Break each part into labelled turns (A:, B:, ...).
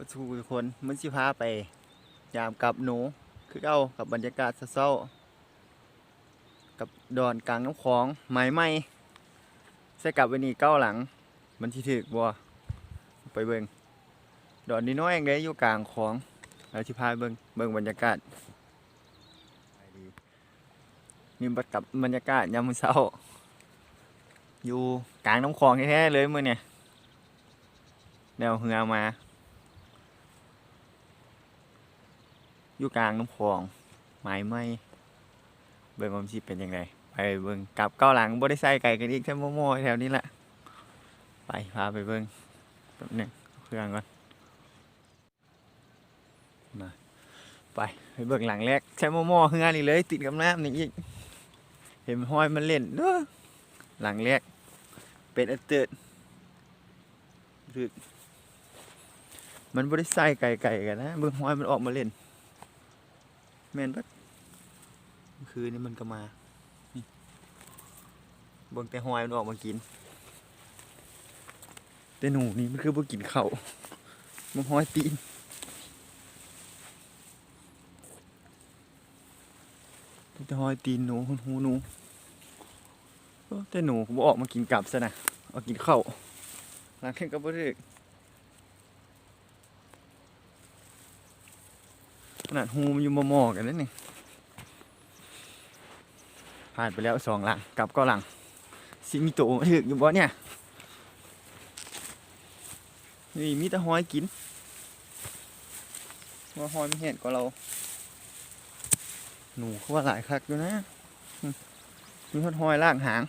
A: วัสดีมาทูทุกคนมันสิพาไป ยามกับหนู คือเอากับบรรยากาศเศร้าๆกับดอนกลางน้ำคลองไม้ไหม้ใส่กลับไว้นี่เก้าหลัง มันสิถึกบ่ไปเบิงดอนนี้น้อยเองเด้อยู่กลางคลองแล้วสิพาเบิงเบิงบรรยากาศไปดีนี่บัดกับบรรยากาศยามมื้อเช้า อยู่กลางน้ำคลองแท้ๆเลยมื้อเนี่ยแนวเหือมา อยู่กลางน้ำคลองไม้ไหมเบิ่งว่ามันสิเป็นยังไงไปเบิ่งกลับเก้าวหลังบ่ได้ใส่ไก่กันอีกแค่โม่ๆแถวนี้แหละไปพาไปเบิ่งแป๊บนึงเครื่องก่อนมาไปไปเบิ่งหลังแรกใช้โม่ๆเหือนี่เลย ติดกับน้ำนี่อีกเห็นห้อยมันเล่นเด้อหลังแรกเป็นอันเติดมันบริใส่ไก่ไก่กันนะเบิ่งห้อยมันออกมาเล่น แม่นปะเมื่อคืนนี้มันก็มานี่เบิ่งแต่ห้อยมันออกมากิน แต่หนูนี่มันคือบ่กินข้าวมันห้อยตีนแต่ห้อยตีนหนูหูหนูเออแต่หนูก็บ่ออกมากินกลับซะนะออกกินข้าวหลังเที่ยงก็บ่ได้ ขนาดหูมันอยู่มอมอกันนั่นนี่ผ่านไปแล้วสองหลังกลับก็หลังสิมีโตมาถึกอยู่บ่เนี่ยนี่มีแต่หอยกินว่าหอยไม่เห็นก็เรา หนูเขาว่าหลายคักอยู่นะมมีทอดหอยล่างหาง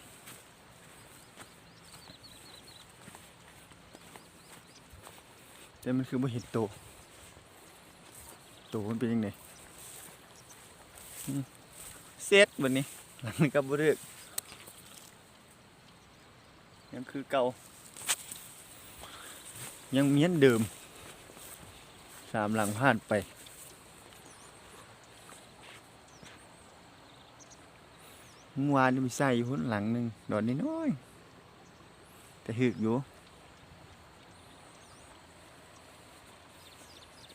A: แต่มันคือบ่เห็นโต ตัวมันเป็นยังไงอืมเซตวันนี้หลังนี้ก็บ่เลือกยังคือเก่า ยังเหมียนเดิม สามหลังผ่านไป เมื่อวานนี่มีใส่อยู่หุ้นหลังหนึ่งดอนน้อยๆแต่หึกอยู่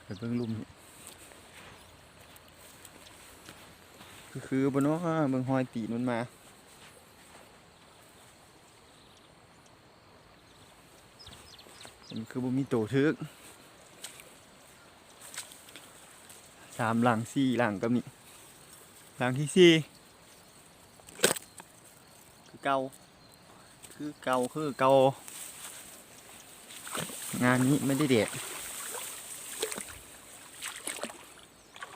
A: ไปเบิ่งลุ่มนี่ คือคือบนนาะเบิ่งหอยตีนมันมามันคือบ่มีโตทึกสามหลังสี่หลังก็มีหลังที่สี่คือเกาคือเกาคือเกางานนี้ไม่ได้เด็ด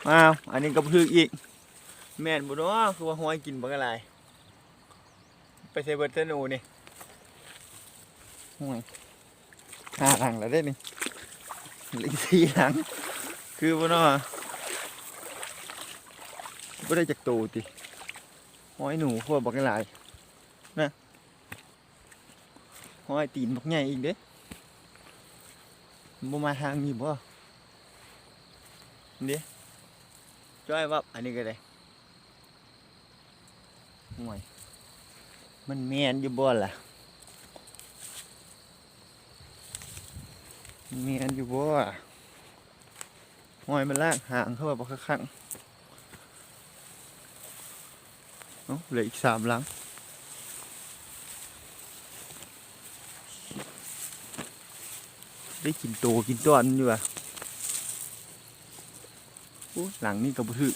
A: อ้าวอันนี้ก็พึกอีก แม่นบ่เนาะคือว่าห้อยกินบักอะไรไปใส่เบิดเตนูนี่ห่วยห้าหลังแล้วได้นี่เหลืออกสี่หลัง คือบ่เนาะบ่ได้จากตูติห้อยหนูพวกบักอะไรนะห้อยตีนบักใหญ่อีกเด้บ่มาทางนี้บ่เด้จ้อยว่าอันนี้ก็ได้ ห่วย มันแมนอยู่บ่ล่ะแมนอยู่บ่ห่วยมันลากหางเข้ามาบ่ข้างๆเอ้าเหลืออีกสามหลังได้กินโตกินตอนอยู่อะหลังนี่ก็บ่ถึก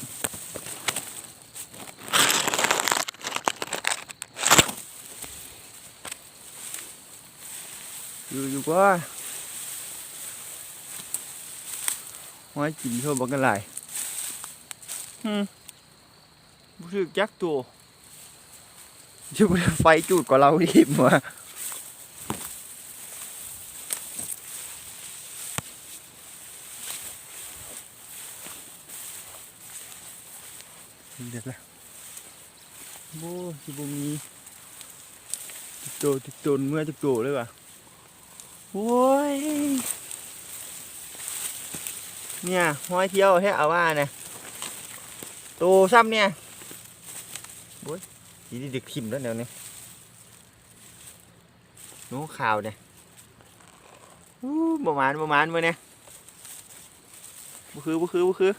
A: อยู่อยู่ก็ห้อยกินเท่าบักกันหลายฮึรู้สึกจักตัวจะไปไฟจุดกว่าเราดิบวะเด็กละโบ้สิบมีติดโตติดโตนเมื่อติดโตเลยว่ะ โอ้ยเนี่ยห้อยเที่ยวให้เอาว่าเนี่ยตูซ้ำเนี่ยโอ้ยทีนี้ดึกทิมแล้วเดี๋ยวนี้นูข่าวเนี่ยอู้บ่มานบ่หมานมื้อนี้บ่คือบ่คือบ่คือ